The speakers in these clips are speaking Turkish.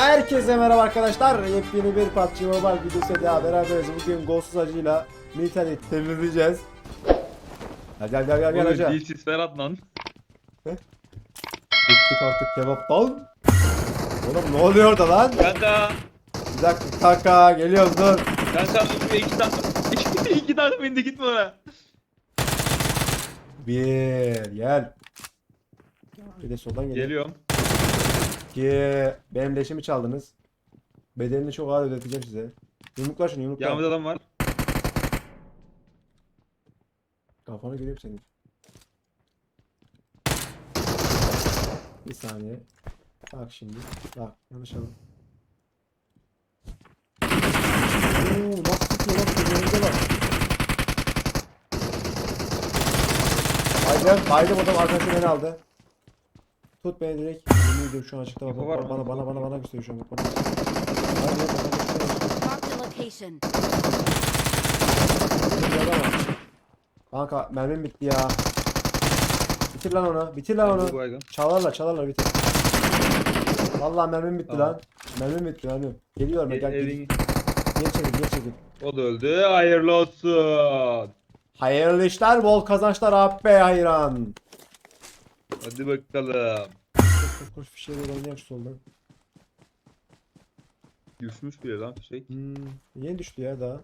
Herkese merhaba arkadaşlar. Yepyeni bir PUBG Mobile videosu daha beraberiz. Bugün Ghostsuz acıyla militeri temizleyeceğiz. Gel gel gel gel gel hoca. dilsiz Ferhat lan. Bıktık artık kebaptan. Oğlum ne oluyor orada lan? Kanka. Bir dakika kanka geliyoruz dur. Kanka iki tane iki, iki tane bindi gitme oraya. Bir gel. Bir de soldan gel. Geliyorum. Ki benim leşimi çaldınız. Bedelini çok ağır ödeteceğim size. Yumrukla şunu yumrukla. Yanımda adam var. Kafanı göreyim senin. Bir saniye. Bak şimdi. Bak yanlış aldım. Oo nasıl tutuyor lan gözlerinde bak. Baydım, baydım adam arkadaşı beni aldı. Tut beni direkt. Yemin ediyorum şu an açıkta bak. Bak, var mı? bana bana bana bana gösteriyor şu an bak bana. Location. Kanka mermim bitti ya. Bitir lan onu. Bitir lan Bu onu. baygın. Çalarlar çalarlar bitir. Vallahi mermim bitti Tamam. lan. Mermim bitti lan. Geliyorum E- gel. Gel, evin- geri çekil geri çekil. O da öldü. Hayırlı olsun. Hayırlı işler bol kazançlar abi hayran. Hadi bakalım. Koş koş koş fişeğe doğru oynayak şu soldan. Düşmüş bir lan şey. Hmm, yeni düştü ya daha.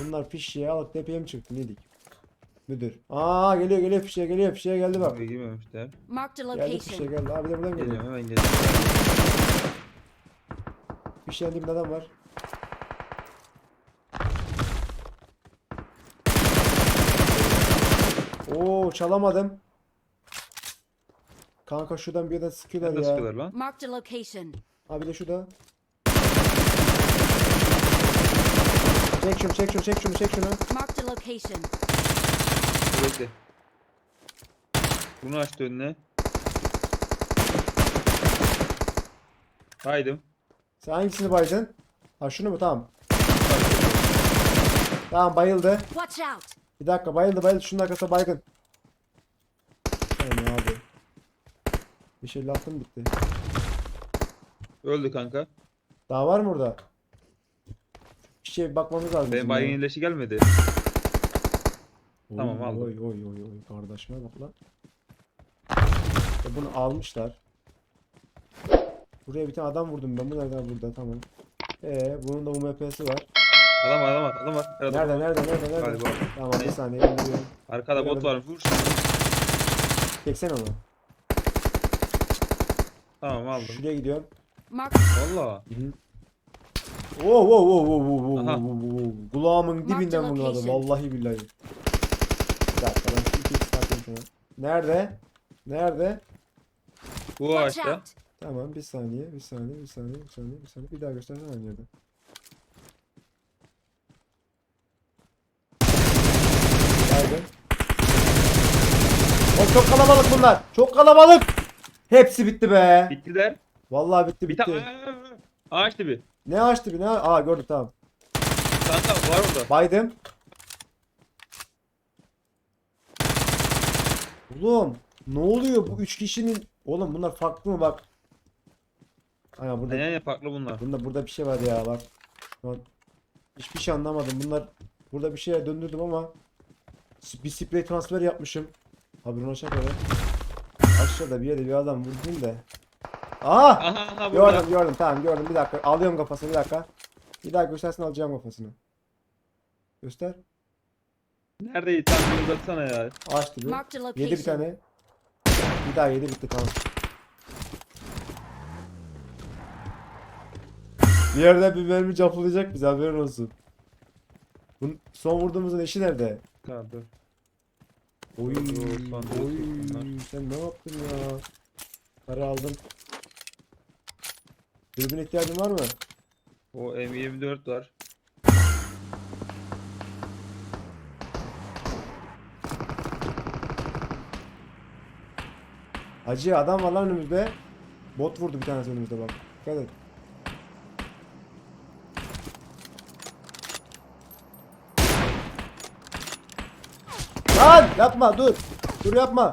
Bunlar fişeğe alıp tepeye mi çıktı nedik? Müdür. Aa geliyor geliyor fişeğe geliyor fişeğe geldi bak. Buraya girmemişler. Marked a Geldi fişeğe location. geldi. Abi de buradan geliyor. Geliyorum hemen geliyorum. Fişeğin dibinde adam var. Oo çalamadım. Kanka şuradan bir yerden sıkıyorlar Nerede ya. sıkıyorlar lan? Marked a location. Abi de şurada. Çek şunu çek şunu çek şunu çek şunu. Marked a location. Dur Bekle. Bunu açtı önüne. Haydim. Sen hangisini baydın? Ha şunu mu? Tamam. Tamam bayıldı. Watch out. Bir dakika bayıldı bayıldı. Şunun arkasında baygın. 556 bitti. Öldü kanka. Daha var mı burada? Bir şey bakmamız lazım. Benim baygın iyileşi gelmedi. Oy, Tamam, aldım. Oy oy oy oy kardeşime bak lan. Ya bunu almışlar. Buraya bir tane adam vurdum ben. Bu nereden burada tamam. Ee bunun da UMP'si var. Adam var adam var adam var. Her Nerede nerede nerede nerede? Galiba. Tamam bir saniye. Arkada bot var. Vur. Çeksene onu. Tamam aldım. Şuraya gidiyorum. Marked. Valla. Oo oo oo oo oo oo Aha. oo oo. Kulağımın dibinden Marked vurdu location. vallahi billahi. Bir dakika ben şu iki satayım sana. Nerede? Nerede? Bu Watch ağaçta. out. Tamam bir saniye bir saniye bir saniye bir saniye bir saniye bir daha göstersene aynı yerde. Geldim. Oğlum çok kalabalık bunlar. Çok kalabalık. Hepsi bitti be. Bittiler. Vallahi bitti Bir bitti. tane ağaç dibi. Ne açtı bir ne? Aa gördüm tamam. Kanka var orada. Baydım. Oğlum ne oluyor bu üç kişinin? Oğlum bunlar farklı mı bak? Aynen burada Aynen farklı bunlar. bunda burada bir şey var ya bak. Şu an hiçbir şey anlamadım. Bunlar burada bir şeye döndürdüm ama s- bir sprey transfer yapmışım. Haberin olacak öyle. Aşağıda bir yerde bir adam vurdum da. Aa! Aha aha burada. Gördüm gördüm tamam gördüm bir dakika alıyorum kafasını bir dakika. Bir daha göstersin alacağım kafasını. Göster. Neredeydi? Tam bir uzatsana ya. Açtı bir. Marked a Yedi bir location. tane. Bir daha yedi bitti tamam. Bir yerde bir mermi caplayacak bize haberin olsun. Bunun son vurduğumuzun eşi nerede? Tamam dur. Oy, oy, sen ne yaptın ya? Para aldım. Dürbün ihtiyacın var mı? O M24 var. Hacı adam var lan önümüzde. Bot vurdu bir tanesi önümüzde bak. Dikkat et. Lan yapma dur. Dur yapma.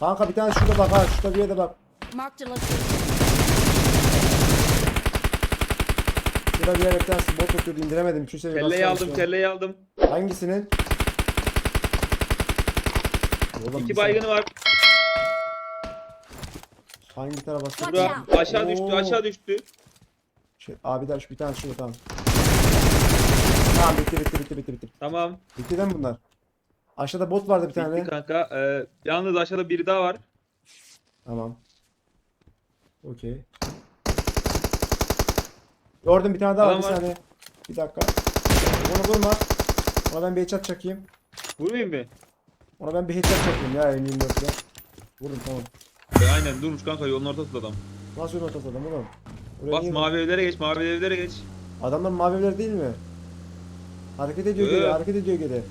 Kanka bir tane şurada bak ha şurada bir yerde bak. Şurada bir yere bir tanesi bot oturuyordu indiremedim. Seviye Kelleyi aldım, almışlar? kelleyi aldım. Hangisinin? Oğlum İki bir baygını var. Hangi tarafa Şurada out. aşağı düştü, Oo. aşağı düştü. Şey, abi de şu bir tane şurada tamam. Tamam bitti bitti bitti bitti bitti. Tamam. Bitti değil mi bunlar? Aşağıda bot vardı bir tane. Bitti kanka. Ee, yalnız aşağıda biri daha var. Tamam. Okey. Gördüm bir tane daha var Adam bir var. saniye. Bir dakika. Onu vurma. Ona ben bir headshot çakayım. Vurmayayım mı? Ona ben bir headshot çakayım ya M24'le. Vurdum tamam. E, aynen durmuş kanka yolun ortasında adam. Nasıl yol ortası adam oğlum? Buraya Bas niye- mavi evlere geç, mavi evlere geç. Adamlar mavi evler değil mi? Hareket ediyor geri, Evet. hareket ediyor geri.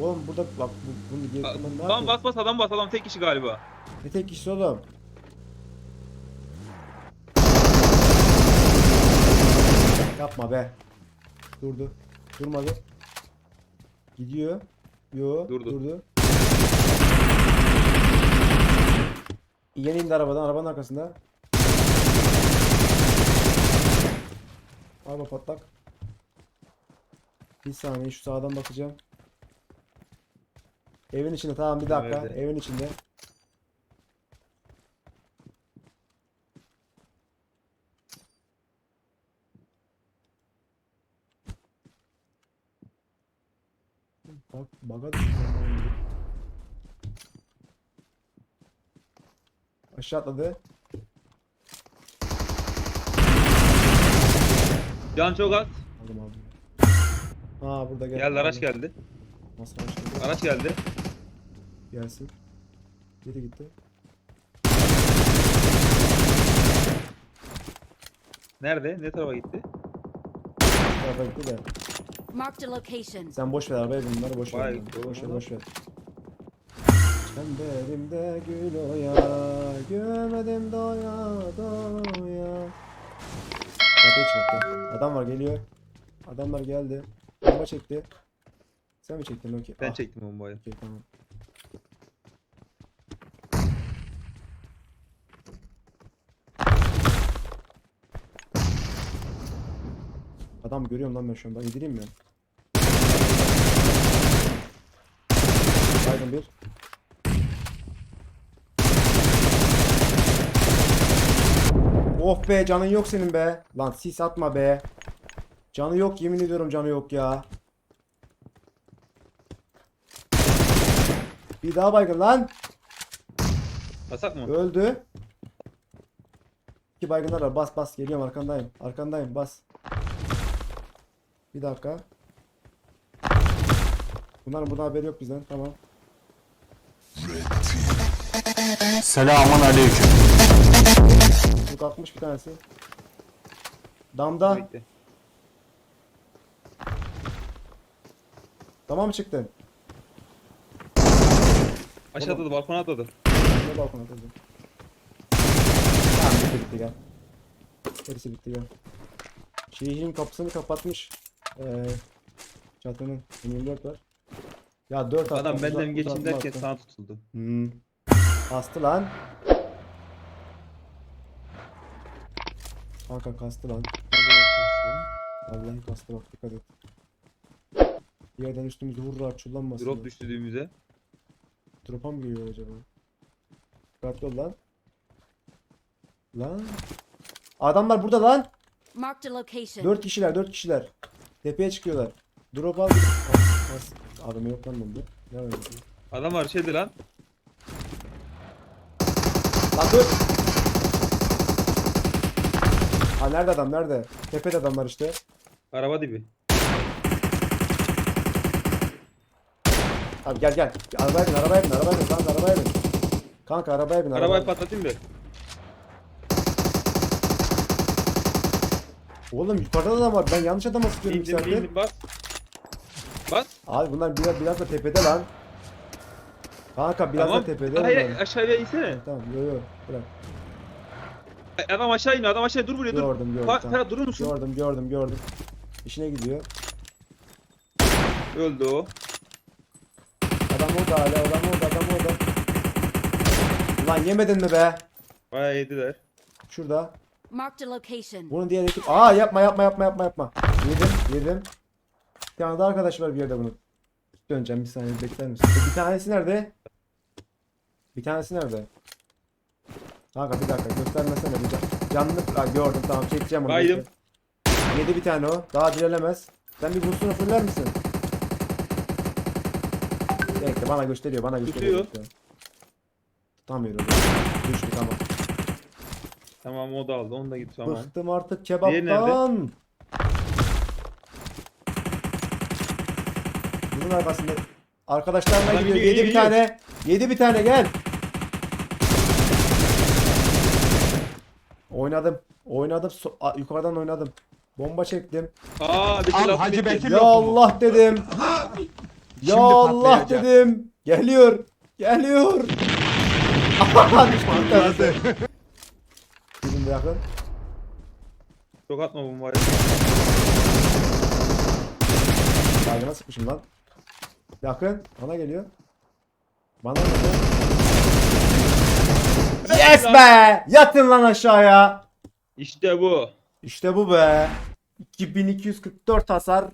Oğlum burada bak bu, bunu geri Aa, kullan ne Tamam bas bas adam bas adam tek kişi galiba. Ne tek kişi oğlum? Yapma be. Durdu. Durmadı. Gidiyor. Yo. Durdu. Durdu. Yeni indi arabadan. Arabanın arkasında. Araba patlak. Bir saniye şu sağdan bakacağım. Evin içinde tamam bir dakika. Nerede? Evin içinde. Bak baga. Aşağı atladı. Can çok az. Aldım aldım. Ha burada gel. Geldi araç geldi. Nasıl araç geldi? Araç geldi. Gelsin. Geri gitti. Nerede? Ne tarafa gitti? Bu tarafa gitti de. Marked a location. Sen boş ver arabaya bunları boş ver. Vay, Boş ver boş ver. Çemberimde gül oya, görmedim doya doya. Kapıyı çıkarttı. Adam var geliyor. Adamlar geldi. Bomba çekti. Sen mi çektin okey? Ben Ah, çektim bombayı. Okey tamam. Adam görüyorum lan ben şu an. Ben indireyim mi? Baygın bir. Oh be canın yok senin be. Lan sis atma be. Canı yok yemin ediyorum canı yok ya. Bir daha baygın lan. Basak mı? Öldü. İki baygınlar var. Bas bas geliyorum arkandayım. Arkandayım bas. Bir dakika. Bunların burada haberi yok bizden. Tamam. Selamun aleyküm. Bu kalkmış bir tanesi. Damda. Tamam mı çıktın? Aşağı atladı, balkona atladı. Ne balkona atıldı? Tamam bitti bitti gel. Hepsi bitti gel. Şehrin kapısını kapatmış. Ee, çatının 24 var. Ya 4 attı. Adam benden geçin derken sana tutuldu. Hmm. Kastı lan. Kanka kastı lan. Vallahi kastı bak dikkat et. Bir yerden üstümüzde hurra çullanmasın. Drop düştü düğümüze. Drop'a mı geliyor acaba? Dikkatli ol lan. Lan. Adamlar burada lan. Marked a location. 4 kişiler 4 kişiler. Tepeye çıkıyorlar. Drop al. Adam yok lan bunda. Ne var? Adam var şeydi lan. Lan dur. Ha nerede adam nerede? Tepede adamlar işte. Araba dibi. Abi gel gel. Arabaya bin arabaya bin arabaya bin kanka arabaya bin. Arabaya bin arabaya Arabayı bin. patlatayım mı? Oğlum yukarıda da var. Ben yanlış adama sıkıyorum İndim saattir. indim bas. Bas. Abi bunlar biraz, biraz da tepede lan. Kanka biraz da tepede Hayır bunlar. aşağıya insene. Tamam yo yo bırak. Adam aşağı iniyor, adam aşağıya dur buraya dur. Gördüm gördüm. Fa- tamam. Ferhat durur musun? Gördüm gördüm gördüm. İşine gidiyor. Öldü o. Adam orada hala adam orada adam orada. Ulan yemedin mi be? Bayağı yediler. Şurada. Marked a location. Bunun diğer ekip... Aa yapma yapma yapma yapma yapma. Yedim yedim. Bir tane daha arkadaş var bir yerde bunun. Döneceğim bir saniye bekler misin? E, Bir tanesi nerede? Bir tanesi nerede? Kanka bir dakika göstermesene bir. Canlı Aa, gördüm tamam çekeceğim onu. Baydım. Yedi bir tane o. Daha direlemez. Sen bir boostunu fuller misin? Bekle bana gösteriyor bana gösteriyor. Tutuyor. Tutamıyorum. Düştü tamam. Tamam o da aldı. Onu da git tamam. Bıktım artık kebaptan. Bunun arkasında arkadaşlarına Adam gidiyor. gidiyor, Yedi bir gidiyor. tane. Yedi bir tane gel. Oynadım. Oynadım. So- a- yukarıdan oynadım. Bomba çektim. Aa bir Al laf Hacı. Bekir Ya lokumu. Allah dedim. ya Şimdi Allah patlayacak. dedim. Geliyor. Geliyor. Düşman tanesi. Bizim de yakın. Çok atma bombayı. Baygına sıkmışım lan. Yakın. Bana geliyor. Bana geliyor. Yes be! Yatın lan aşağıya. İşte bu. İşte bu be. 2244 hasar.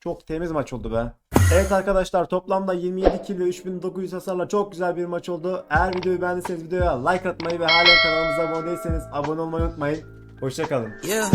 Çok temiz maç oldu be. Evet arkadaşlar toplamda 27 kill ve 3900 hasarla çok güzel bir maç oldu. Eğer videoyu beğendiyseniz videoya like atmayı ve hala kanalımıza abone değilseniz abone olmayı unutmayın. Hoşçakalın. Yeah.